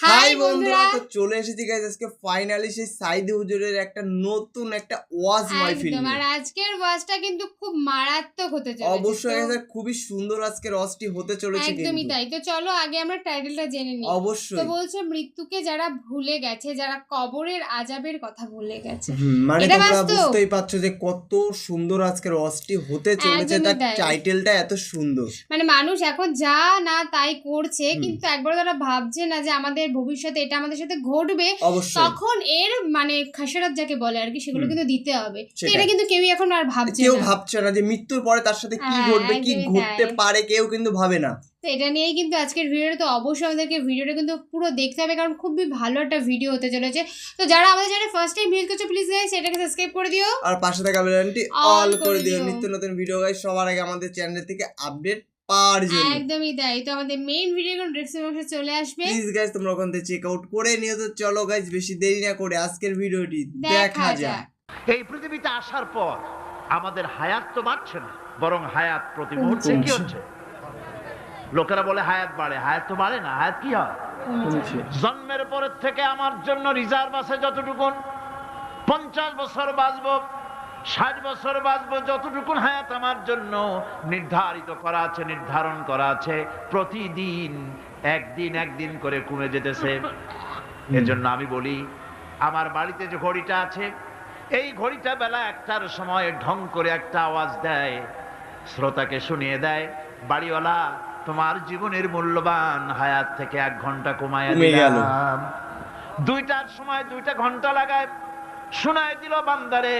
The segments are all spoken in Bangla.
他 হাই বন্ধুরা। তো চলে এসেছি গাইজ আজকে ফাইনালি সেই সাইদি হুজুরের একটা নতুন একটা ওয়াজ মাহফিল। আর আজকের ওয়াজটা কিন্তু খুব মারাত্মক হতে চলেছে অবশ্যই guys, খুবই সুন্দর আজকে রসটি হতে চলেছে একদমই তাই তো চলো আগে আমরা টাইটেলটা জেনে নিই। তো বলছে মৃত্যুকে যারা ভুলে গেছে যারা কবরের আজাবের কথা ভুলে গেছে। মানে তোমরা বুঝতেই পারছ যে কত সুন্দর আজকে রসটি হতে চলেছে তার টাইটেলটা এত সুন্দর। মানে মানুষ এখন যা না তাই করছে কিন্তু একবার তারা ভাবছে না যে আমাদের ভবিষ্যতে এটা আমাদের সাথে ঘটবে তখন এর মানে খাসারাত যাকে বলে আর কি সেগুলো কিন্তু দিতে হবে। এটা কিন্তু কেউই এখন আর ভাবছে কেউ ভাবছে না যে মৃত্যুর পরে তার সাথে কি হ্যাঁ, ঘটবে কি ঘটতে পারে কেউ কিন্তু ভাবে না। তো এটা নিয়েই কিন্তু আজকের ভিডিওটা তো অবশ্যই আমাদেরকে ভিডিওটা কিন্তু পুরো দেখতে হবে কারণ খুবই ভালো একটা ভিডিও হতে চলেছে। তো যারা আমাদের চ্যানেলে ফার্স্ট টাইম ভিজিট করছ প্লিজ গাইস এটাকে সাবস্ক্রাইব করে দিও। আর পাশে থাকা বেলনটি All অল করে দিও। নিত্য নতুন ভিডিও গাইজ সবার আগে আমাদের চ্যানেল থেকে আপডেট পাওয়ার জন্য। একদমই তাই। তো আমাদের মেইন ভিডিও এখন ডেসক্রিপশন বক্সে চলে আসবে। প্লিজ গাইজ তোমরা ওখান থেকে চেক আউট করে নিও। তো চলো গাইজ বেশি দেরি না করে আজকের ভিডিওটি দেখা দেখা যাক। যাক। এই পৃথিবীতে আসার পর আমাদের হায়াত তো বাড়ছে না বরং হায়াত প্রতি মুহূর্তে কি হচ্ছে? লোকেরা বলে হায়াত বাড়ে হায়াত তো বাড়ে না হায়াত কি হয়? জন্মের পরের থেকে আমার জন্য রিজার্ভ আছে যতটুকুন। পঞ্চাশ বছর বাঁচব ষাট বছর বাঁচব যতটুকুন হায়াত আমার জন্য। নির্ধারিত করা আছে নির্ধারণ করা আছে। প্রতিদিন একদিন একদিন করে কমে যেতেছে। এজন্য আমি বলি আমার বাড়িতে যে ঘড়িটা আছে এই ঘড়িটা বেলা একটার সময় ঢং করে একটা আওয়াজ দেয় শ্রোতাকে শুনিয়ে দেয় বাড়িওয়ালা তোমার জীবনের মূল্যবান হায়াত থেকে এক ঘণ্টা কমায় দিলাম। দুইটার সময় দুইটা ঘণ্টা লাগায় শোনায় দিল বান্দারে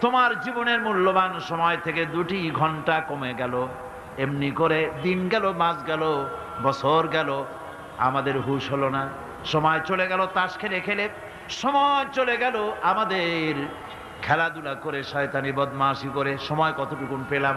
তোমার জীবনের মূল্যবান সময় থেকে দুটি ঘণ্টা কমে গেল। এমনি করে দিন গেল, মাস গেল, বছর গেল। আমাদের হুশ হলো না। সময় চলে গেল তাস খেলে খেলে। সময় চলে গেল আমাদের খেলাধুলা করে, শয়তানি বদমাশি করে। সময় কতটুকুন পেলাম?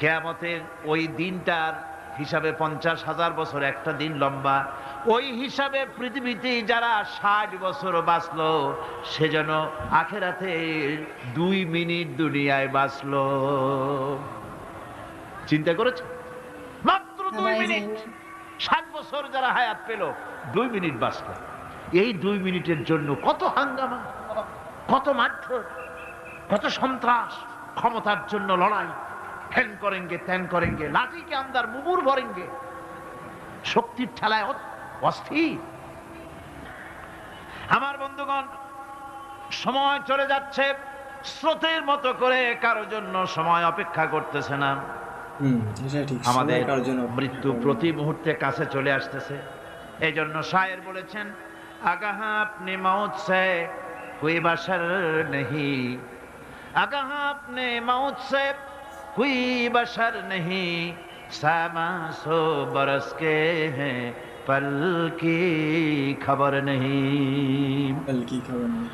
কেয়ামতের ওই দিনটার হিসাবে পঞ্চাশ হাজার বছর একটা দিন লম্বা। ওই হিসাবে পৃথিবীতে যারা ষাট বছর বাঁচলো সে যেন আখেরাতে দুই মিনিট দুনিয়ায় বাঁচলো। চিন্তা করেছে? মাত্র দুই মিনিট। ষাট বছর যারা হায়াত পেল দুই মিনিট বাঁচল। এই দুই মিনিটের জন্য কত হাঙ্গামা কত মারধর কত সন্ত্রাস ক্ষমতার জন্য লড়াই। ফ্যান করেঙ্গে ত্যান করেঙ্গে লাঠিকে আমদার মুগুর ভরেঙ্গে। শক্তির ঠেলায় অ- অস্থির। আমার বন্ধুগণ সময় চলে যাচ্ছে স্রোতের মতো করে কারও জন্য সময় অপেক্ষা করতেছে না। আমাদের মৃত্যু প্রতি মুহূর্তে কাছে চলে আসতেছে। এই জন্য শায়ের বলেছেন আগাহা আপনি মৌত সে কোই বাসার নেহি। আগাহা আপনি মৌত সে কোই বাসার নেহি সামা সো বরস কে হ্যাঁ পল কি খবর নেহি কাল কি খবর নেই।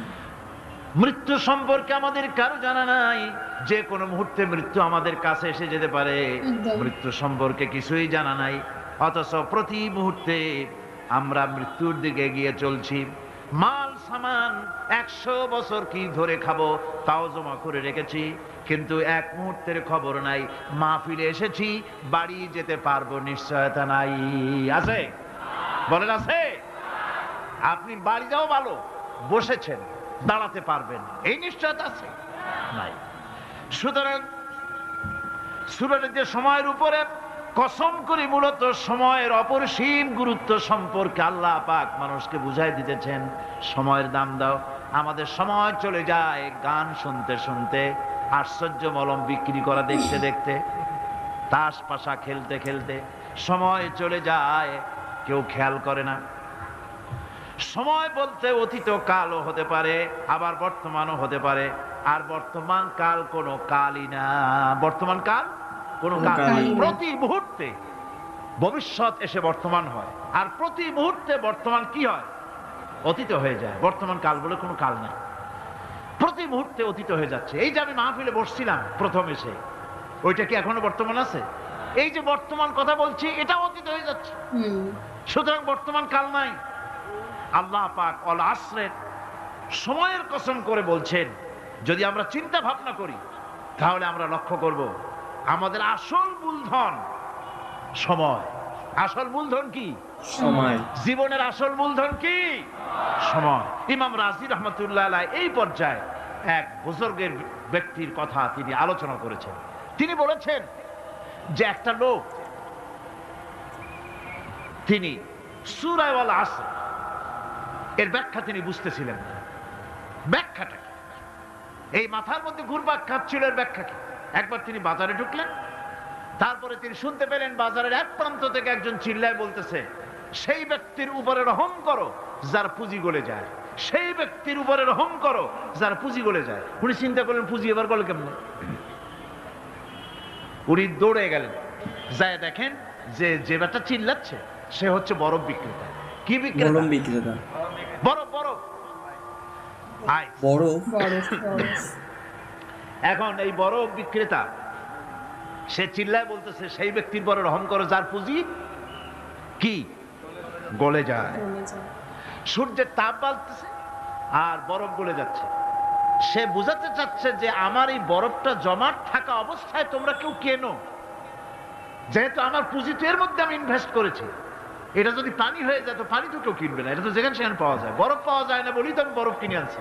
মৃত্যু সম্পর্কে আমাদের কারও জানা নাই। যে কোনো মুহূর্তে মৃত্যু আমাদের কাছে এসে যেতে পারে। মৃত্যু সম্পর্কে কিছুই জানা নাই। অথচ প্রতি মুহূর্তে আমরা মৃত্যুর দিকে এগিয়ে চলছি। মাল সামান একশো বছর কি ধরে খাব তাও জমা করে রেখেছি। কিন্তু এক মুহূর্তের খবর নাই। মাহফিলে এসেছি, বাড়ি যেতে পারব নিশ্চয়তা নাই। আছে? বলেন আছে? আপনি বাড়ি যাও ভালো, বসেছেন, দাঁড়াতে পারবেন। এই নিশ্চয়তা আছে? নাই। সুতরাং সুরের যে সময়ের উপরে কসম করে মূলত সময়ের অপরিসীম গুরুত্ব সম্পর্কে আল্লাহ পাক মানুষকে বুঝাই দিতেছেন। সময়ের দাম দাও। আমাদের সময় চলে যায় গান শুনতে শুনতে। আশ্চর্য মলম বিক্রি করা দেখতে দেখতে তাস পাশা খেলতে খেলতে সময় চলে যায় কেউ খেয়াল করে না। সময় বলতে অতীত কালও হতে পারে আবার বর্তমানও হতে পারে আর বর্তমান কাল কোনো কালই না। বর্তমান কাল কোনো কাল। প্রতি মুহূর্তে ভবিষ্যৎ এসে বর্তমান হয় আর প্রতি মুহূর্তে বর্তমান কি হয়? অতীত হয়ে যায়। বর্তমান কাল বলে কোনো কাল নেই। প্রতি মুহূর্তে অতীত হয়ে যাচ্ছে। এই যে আমি মাহফিলে বসছিলাম প্রথম এসে ওইটা কি এখনও বর্তমান আছে? এই যে বর্তমান কথা বলছি এটা অতীত হয়ে যাচ্ছে। সুতরাং বর্তমান কাল নাই। আল্লাহ পাক অল আশ্রের সময়ের কসম করে বলছেন যদি আমরা চিন্তা ভাবনা করি তাহলে আমরা লক্ষ্য করব আমাদের আসল মূলধন সময়। আসল মূলধন কি? সময়। জীবনের আসল মূলধন কি? সময়। ইমাম রাজি রহমতুল্লাহ এই পর্যায়ে এক বুজুর্গের ব্যক্তির কথা তিনি আলোচনা করেছেন। তিনি বলেছেন যে একটা লোক, তিনি সুরায়ওয়ালা আসে এর ব্যাখ্যা তিনি বুঝতেছিলেন ব্যাখ্যাটা এই মাথার মধ্যে ঘুরপাক খাচ্ছিল এর ব্যাখ্যা কি? একবার তিনি বাজারে ঢুকলেন, তারপরে তিনি শুনতে পেলেন বাজারের এক প্রান্ত থেকে একজন চিল্লায় বলতেছে, সেই ব্যক্তির উপরে রহম করো, যার পুঁজি গলে যায়। সেই ব্যক্তির উপরে রহম করো যার পুঁজি গলে যায়। উনি চিন্তা করলেন পুঁজি এবার গলে কেমন? উনি দৌড়ে গেলেন। যায় দেখেন যে যে ব্যাটা চিল্লাচ্ছে সে হচ্ছে বরফ বিক্রেতা। কি বিক্রেতা? বিক্রেতা। বরফ বরফ। এখন এই বরফ বিক্রেতা সে চিল্লায় বলতেছে সেই ব্যক্তির বড় রহম করো যার পুঁজি কি? গলে যায়। সূর্যের তাপ বাড়তেছে আর বরফ গলে যাচ্ছে। সে বুঝাতে চাচ্ছে যে আমার এই বরফটা জমাট থাকা অবস্থায় তোমরা কেউ কেনো? যেহেতু আমার পুঁজি তো এর মধ্যে আমি ইনভেস্ট করেছি। এটা যদি পানি হয়ে যায়, তো পানি তো কেউ কিনবে না। এটা তো যেখানে সেখানে পাওয়া যায়। বরফ পাওয়া যায় না বলেই তো আমি বরফ কিনে আনছি।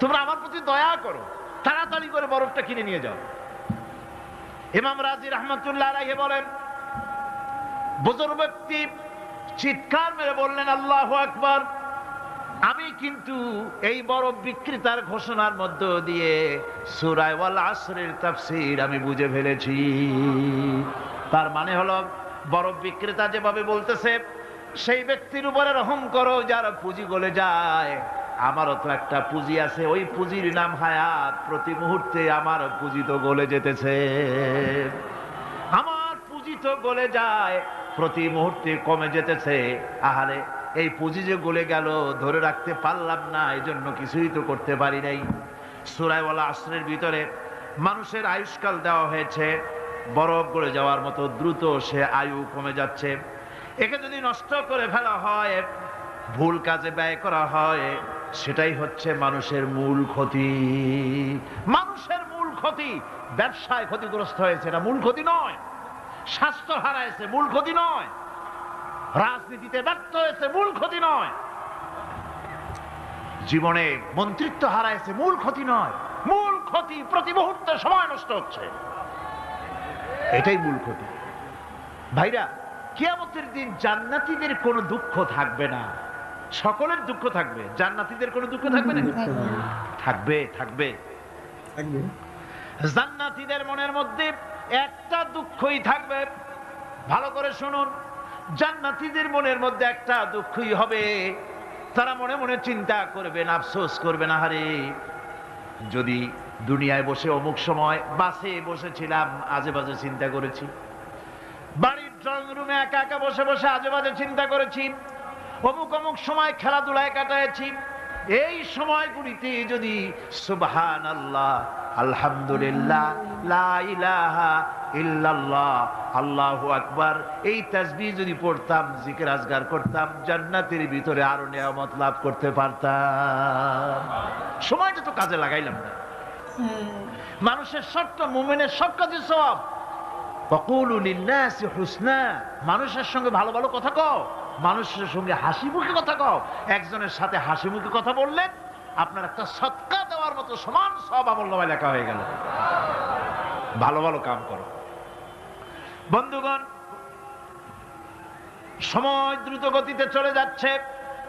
তোমরা আমার প্রতি দয়া করো। তাড়াতাড়ি করে বরফটা কিনে নিয়ে যাও। ইমাম রাজি রহমতুল্লাহ বলেন, বুজুর্গ ব্যক্তি চিৎকার মেরে বললেন, আল্লাহ আকবার। আমি কিন্তু এই বরফ বিক্রেতার ঘোষণার মধ্য দিয়ে সুরায় ওয়াল আসরের তাফসীর আমি বুঝে ফেলেছি। তার মানে হলো বরফ বিক্রেতা যেভাবে বলতেছে, সেই ব্যক্তির উপরে রহম করো, যার পুঁজি গলে যায়। আমারও তো একটা পুঁজি আছে, ওই পুঁজির নাম হায়াত। প্রতি মুহূর্তে আমার পুঁজি তো গলে যেতেছে। আমার পুঁজি তো গলে যায়, প্রতি মুহূর্তে কমে যেতেছে। আহারে এই পুঁজি যে গলে গেল, ধরে রাখতে পারলাম না এই জন্য কিছুই তো করতে পারি নাই। সুরাইওয়ালা আশ্রের ভিতরে মানুষের আয়ুষ্কাল দেওয়া হয়েছে, বরফ গড়ে যাওয়ার মতো দ্রুত সে আয়ু কমে যাচ্ছে। একে যদি নষ্ট করে ফেলা হয়, ভুল কাজে ব্যয় করা হয়, সেটাই হচ্ছে মানুষের মূল ক্ষতি। মানুষের মূল ক্ষতি ব্যবসায় ক্ষতিগ্রস্ত হয়েছে, এটা মূল ক্ষতি নয়, স্বাস্থ্য হারাইছে, মূল ক্ষতি নয়। রাজনীতিতে ব্যর্থ হয়েছে মূল ক্ষতি নয়। জীবনে মন্ত্রিত্ব হারাইছে মূল ক্ষতি নয়। মূল ক্ষতি প্রতি মুহূর্তে সময় নষ্ট হচ্ছে। এটাই মূল ক্ষতি। ভাইরা কিয়ামতের দিন জান্নাতীদের কোনো দুঃখ থাকবে না। সকলের দুঃখ থাকবে। জান্নাতীদের কোনো দুঃখ থাকবে না? থাকবে থাকবে। থাকবে। জান্নাতীদের মনের মধ্যে একটা দুঃখই থাকবে। ভালো করে শুনুন। জান্নাতীদের মনের মধ্যে একটা দুঃখই হবে। তারা মনে মনে চিন্তা করবেন আফসোস করবেন আহারে যদি দুনিয়ায় বসে অমুক সময় বাসে বসেছিলাম আজে বাজে চিন্তা করেছি। বাড়ির ড্রয়িং রুমে একা একা বসে বসে আজে বাজে চিন্তা করেছি। অমুক অমুক সময় খেলাধুলায় কাটাইছি এই সময়গুলিতে যদি সুবহান আল্লাহ আলহামদুলিল্লাহ লা ইলাহা ইল্লাল্লাহ আল্লাহু আকবার এই তাসবিহ যদি পড়তাম জিকির আজগার করতাম জান্নাতের ভিতরে আরও নিয়ামত লাভ করতে পারতাম। সময়টা তো কাজে লাগাইলাম না। মানুষের শর্ত মুমিনের সব কাজে সব বকুলু লিন্নাসি হুসনা। মানুষের সঙ্গে ভালো ভালো কথা কও। মানুষের সঙ্গে হাসি মুখে কথা কও। একজনের সাথে হাসি মুখে কথা বললেন আপনার একটা সৎকা দেওয়ার মতো সমান সব আমল্যময় লেখা হয়ে গেল। ভালো ভালো কাম করো। বন্ধুগণ, সময় দ্রুত গতিতে চলে যাচ্ছে।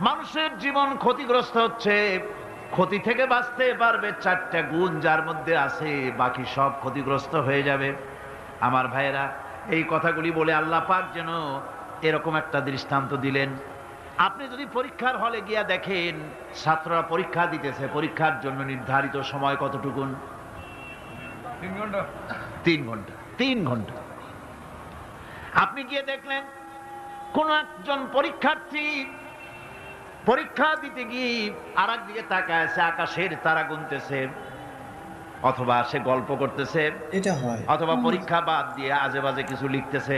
মানুষের জীবন ক্ষতিগ্রস্ত হচ্ছে। ক্ষতি থেকে বাঁচতে পারবে চারটা গুণ যার মধ্যে আছে, বাকি সব ক্ষতিগ্রস্ত হয়ে যাবে। আমার ভাইয়েরা, এই কথাগুলি বলে আল্লাহ পাক যেন এরকম একটা দৃষ্টান্ত দিলেন। আপনি যদি পরীক্ষার হলে গিয়া দেখেন ছাত্ররা পরীক্ষা দিতেছে পরীক্ষার জন্য নির্ধারিত সময় কতটুকুন? তিন ঘণ্টা। তিন ঘণ্টা আপনি গিয়ে দেখলেন কোন একজন পরীক্ষার্থী পরীক্ষা দিতে গিয়ে আর দিকে তাকায় আছে আকাশের তারা গুনতেছে অথবা সে গল্প করতেছে এটা হয়। অথবা পরীক্ষা বাদ দিয়ে আজে বাজে কিছু লিখতেছে।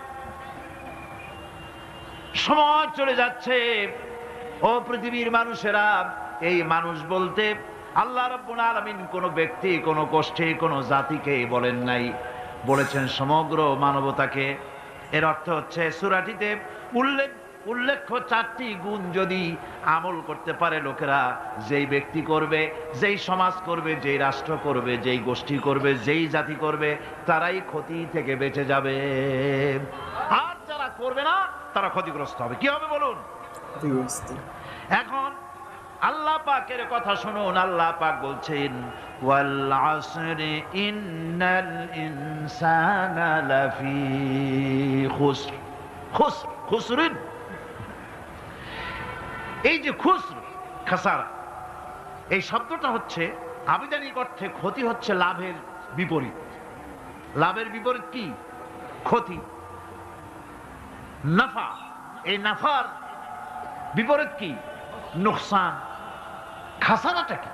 সময় চলে যাচ্ছে। ও পৃথিবীর মানুষেরা, এই মানুষ বলতে আল্লাহ রব্বুল আলামিন কোন ব্যক্তি, কোন গোষ্ঠী, কোন জাতিকে বলেন নাই। বলেছেন সমগ্র মানবতাকে। এর অর্থ হচ্ছে, সুরাটিতে উল্লেখ, উল্লেখ্য চারটি গুণ যদি আমল করতে পারে লোকেরা, যেই ব্যক্তি করবে, যেই সমাজ করবে, যেই রাষ্ট্র করবে, যেই গোষ্ঠী করবে, যেই জাতি করবে, তারাই ক্ষতি থেকে বেঁচে যাবে। আর করবে না তারা ক্ষতিগ্রস্ত হবে। কি হবে বলুন? এখন আল্লাহ পাকের কথা শুনুন। আল্লাহ পাক বলছেন ওয়াল আসরি ইন্নাল ইনসানা লাফি খুসর। খুসর খুসরিন। এই যে খুসর খাসারা এই শব্দটা হচ্ছে আবিধানিক অর্থে ক্ষতি হচ্ছে লাভের বিপরীত। লাভের বিপরীত কি? ক্ষতি। নাফা। এই নাফার বিপরীত কি? নোকসান। খাসারাটা কি?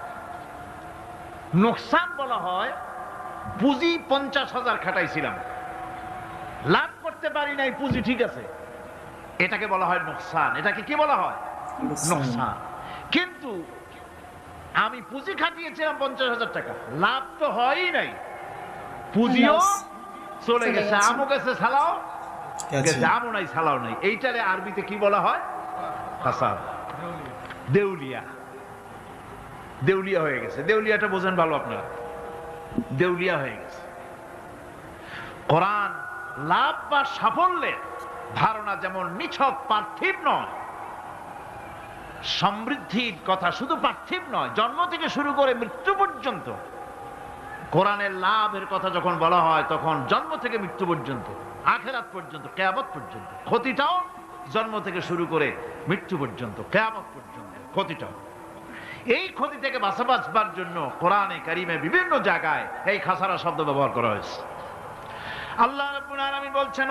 নোকসান বলা হয় পুঁজি পঞ্চাশ হাজার খাটাইছিলাম। লাভ করতে পারি নাই পুঁজি ঠিক আছে। এটাকে বলা হয় নোকসান। এটাকে কি বলা হয়? নোকসান। কিন্তু আমি পুঁজি খাটিয়েছিলাম পঞ্চাশ হাজার টাকা। লাভ তো হয়ই নাই। পুঁজিও চলে গেছে। আমও গেছে। সালাও আচ্ছা। নাই নাই। এইটারে আরবিতে কি বলা হয়? দেউলিয়া। দেউলিয়া হয়ে গেছে। দেউলিয়াটা বোঝেন ভালো আপনারা। দেউলিয়া হয়ে গেছে। কোরআন লাভ বা সাফল্যের ধারণা যেমন নিছক, পার্থিব নয়, সমৃদ্ধির কথা শুধু পার্থিব নয়, জন্ম থেকে শুরু করে মৃত্যু পর্যন্ত, কোরআনের লাভের কথা যখন বলা হয়, তখন জন্ম থেকে মৃত্যু পর্যন্ত আখেরাত পর্যন্ত, কেয়ামত পর্যন্ত। ক্ষতিটাও জন্ম থেকে শুরু করে মৃত্যু পর্যন্ত, কেয়ামত পর্যন্ত ক্ষতিটাও। এই ক্ষতি থেকে বাঁচা বাঁচবার জন্য কোরআনে কারিমে বিভিন্ন জায়গায় এই খাসারা শব্দ ব্যবহার করা হয়েছে। আল্লাহ রাব্বুল বলছেন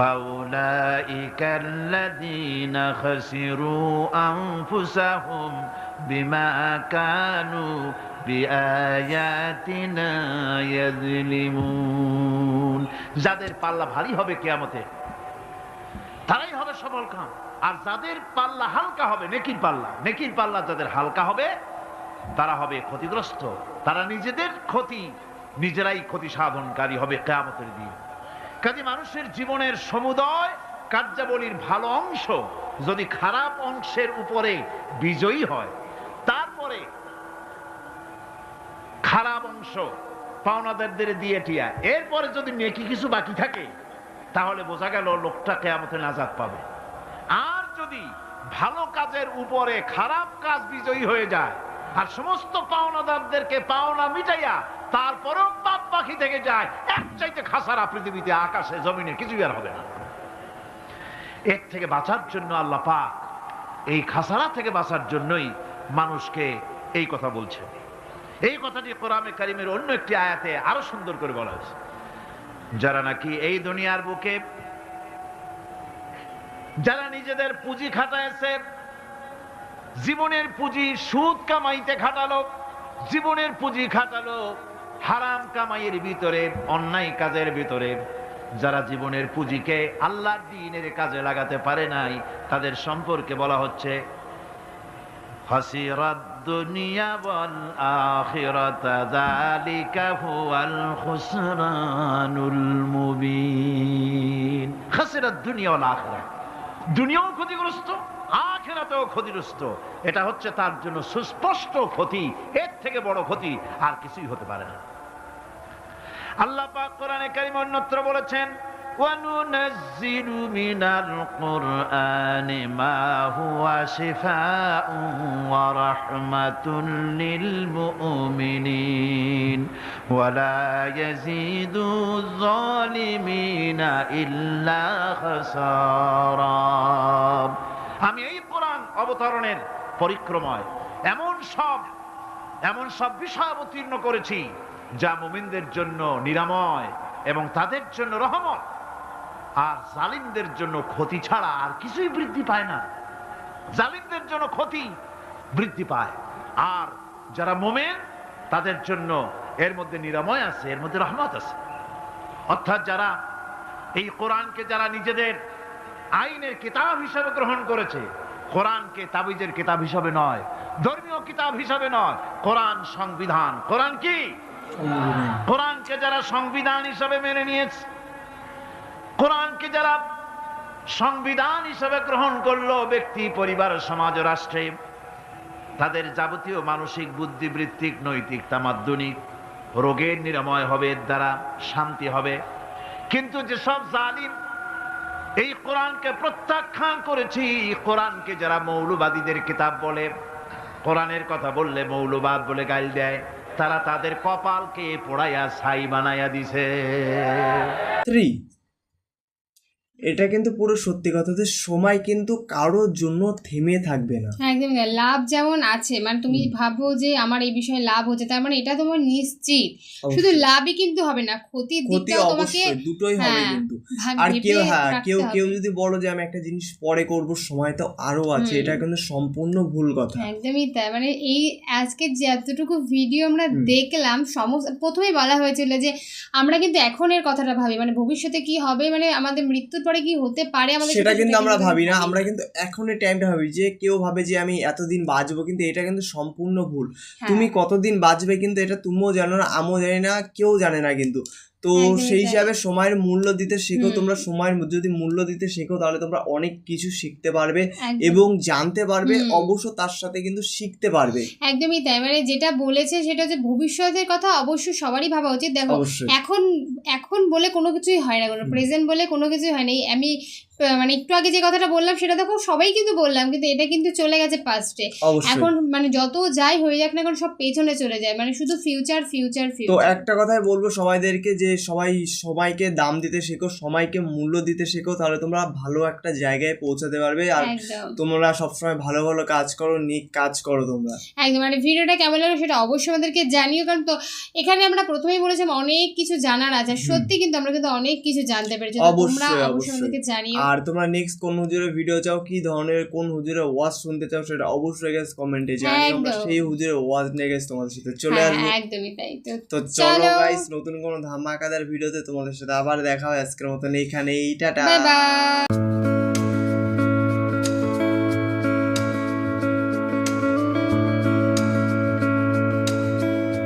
ফাউলাইকা আল্লাযীনা খাসিরু আনফুসাহুম বিমা কানু বিআয়াতিনা ইয়াযলিমুন যাদের পাল্লা ভারী হবে কিয়ামতে, তারাই হবে সফল কাম। আর যাদের পাল্লা হালকা হবে, নেকির পাল্লা নেকির পাল্লা যাদের হালকা হবে, তারা হবে ক্ষতিগ্রস্ত। তারা নিজেদের ক্ষতি, নিজেরাই ক্ষতি সাধনকারী হবে কেয়ামতের দিন। কাজে মানুষের জীবনের সমুদয় কার্যাবলীর ভালো অংশ যদি খারাপ অংশের উপরে বিজয়ী হয়, তারপরে খারাপ অংশ পাওনাদারদের দিয়ে টিয়া। এরপরে যদি নেকি কিছু বাকি থাকে, তাহলে বোঝা গেল লোকটাকে কেয়ামতে নাজাদ পাবে। আর যদি ভালো কাজের উপরে খারাপ কাজ বিজয়ী হয়ে যায়, আর সমস্ত পাওনাদারদেরকে পাওনা মিটাইয়া তারপরেও পাপ পাখি থেকে যায় চাইতে খাসারা পৃথিবীতে আকাশে, জমিনে কিছুই আর হবে না। এর থেকে বাঁচার জন্য আল্লাহ পাক এই খাসারা থেকে বাঁচার জন্যই মানুষকে এই কথা বলছে এই কথাটি কোরআনে কারিমের অন্য একটি আয়াতে আরও সুন্দর করে বলা হয়েছে। যারা নাকি এই দুনিয়ার বুকে, যারা নিজেদের পুঁজি খাটাইছে, জীবনের পুঁজি সুদ কামাইতে খাটালো, জীবনের পুঁজি খাটালো হারাম কামাইয়ের ভিতরে, অন্যায় কাজের ভিতরে। যারা জীবনের পুঁজিকে আল্লাহর দিনের কাজে লাগাতে পারে নাই, তাদের সম্পর্কে বলা হচ্ছে দুনিয়াও ক্ষতিগ্রস্ত আখেরাতেও ক্ষতিগ্রস্ত। এটা হচ্ছে তার জন্য সুস্পষ্ট ক্ষতি, এর থেকে বড় ক্ষতি আর কিছুই হতে পারে না। আল্লাহ পাক কোরআনে কারিম অন্যত্র বলেছেন وننزل من القرآن ما هو شفاء ورحمة للمؤمنين ولا يزيد الظالمين إلا خسارا আমি এই কোরআন অবতরণের পরিক্রমায় এমন সব এমন সব বিষয় অবতীর্ণ করেছি যা মুমিনদের জন্য নিরাময় এবং তাদের জন্য রহমত। আর জালিমদের জন্য ক্ষতি ছাড়া আর কিছুই বৃদ্ধি পায় না। জালিমদের জন্য ক্ষতি বৃদ্ধি পায়। আর যারা মোমেন, তাদের জন্য এর মধ্যে নিরাময় আছে, এর মধ্যে রহমত আছে। অর্থাৎ যারা এই কোরআনকে, যারা নিজেদের আইনের কিতাব হিসাবে গ্রহণ করেছে। কোরআনকে তাবিজের কিতাব হিসাবে নয়, ধর্মীয় কিতাব হিসাবে নয়, কোরআন সংবিধান। কোরআন কি? কোরআনকে যারা সংবিধান হিসাবে মেনে নিয়েছে, কোরআনকে যারা সংবিধান হিসাবে গ্রহণ করল ব্যক্তি, পরিবার, সমাজ, রাষ্ট্রে, তাদের যাবতীয় মানসিক বুদ্ধিবৃত্তিক নৈতিক, তামাদ্দনিক রোগের নিরাময় হবে, এর দ্বারা শান্তি হবে। কিন্তু যেসব জালিম এই কোরআনকে প্রত্যাখ্যান করেছি। কোরআনকে যারা মৌলবাদীদের কিতাব বলে, কোরআনের কথা বললে মৌলবাদ বলে গাইল দেয়, তারা তাদের কপালকে পড়াইয়া ছাই বানাইয়া দিছে। এটা কিন্তু পুরো সত্যি কথা যে সময় কিন্তু কারোর জন্য থেমে থাকবে না। একদম লাভ যেমন আছে মানে তুমি ভাবো যে আমার এই বিষয়ে লাভ হচ্ছে তার মানে এটা তোমার নিশ্চিত। শুধু লাভই কিন্তু হবে না ক্ষতির ক্ষতি দিকটাও তোমাকে দুটোই হবে হ্যাঁ, কিন্তু। আর কেউ হ্যাঁ কেউ কেউ যদি বলো যে আমি একটা জিনিস পরে করব সময় তো আরও আছে এটা কিন্তু সম্পূর্ণ ভুল কথা। একদমই তাই। মানে এই আজকে যে এতটুকু ভিডিও আমরা দেখলাম সমস্ত প্রথমেই বলা হয়েছিল যে আমরা কিন্তু এখন এর কথাটা ভাবি মানে ভবিষ্যতে কি হবে মানে আমাদের মৃত্যুর পরে কি হতে পারে আমাদের সেটা কিন্তু আমরা ভাবি না আমরা কিন্তু এখনই টাইমটা ভাবি যে কেউ ভাবে যে আমি এতদিন বাঁচবো কিন্তু এটা কিন্তু সম্পূর্ণ ভুল। হ্যাঁ, তুমি কতদিন বাঁচবে কিন্তু এটা তুমিও জানো না আমিও জানি না কেউ জানে না কিন্তু। তো সেই হিসাবে সময়ের মূল্য দিতে শেখো তোমরা সময়ের যদি মূল্য দিতে শেখো তাহলে তোমরা অনেক কিছু শিখতে পারবে এবং জানতে পারবে অবশ্য তার সাথে কিন্তু শিখতে পারবে। একদমই তাই মানে যেটা বলেছে সেটা হচ্ছে ভবিষ্যতের কথা অবশ্যই সবারই ভাবা উচিত। দেখো এখন এখন বলে কোনো কিছুই হয় না কোনো প্রেজেন্ট বলে কোনো কিছুই হয় না। আমি মানে একটু আগে যে কথাটা বললাম সেটা দেখো সবাই কিন্তু বললাম কিন্তু এটা কিন্তু চলে গেছে পাস্টে এখন মানে যত যাই হয়ে যাক না এখন সব পেছনে চলে যায়। মানে শুধু ফিউচার ফিউচার তো একটা কথাই বলব সবাইদেরকে যে সবাই সময়কে দাম দিতে শেখো সময়কে মূল্য দিতে শেখো তাহলে তোমরা ভালো একটা জায়গায় পৌঁছাতে পারবে। আর তোমরা সবসময় ভালো ভালো কাজ করো নিক কাজ করো তোমরা। একদম। মানে ভিডিওটা কেমন লাগল সেটা অবশ্যই আমাদেরকে জানিও কারণ তো এখানে আমরা প্রথমেই বলেছিলাম অনেক কিছু জানার আছে। সত্যি কিন্তু আমরা কিন্তু অনেক কিছু জানতে পেরেছি। তোমরা অবশ্যই। আমাদেরকে জানিও। আর তোমরা নেক্সট কোন হুজুরের ভিডিও চাও কি ধরনের কোন হুজুরের ওয়াজ শুনতে চাও সেটা অবশ্যই গেস কমেন্টে জানিও। আমরা। সেই হুজুরের ওয়াজ নিয়ে গেছে তোমাদের সাথে চলে হ্যাঁ, আসব। হ্যাঁ, একদমই তাই তো। চলো। গাইস নতুন কোন ধামাকাদার ভিডিওতে তোমাদের সাথে আবার দেখা হয় আজকের মতন এখানে এইটা বাই বাই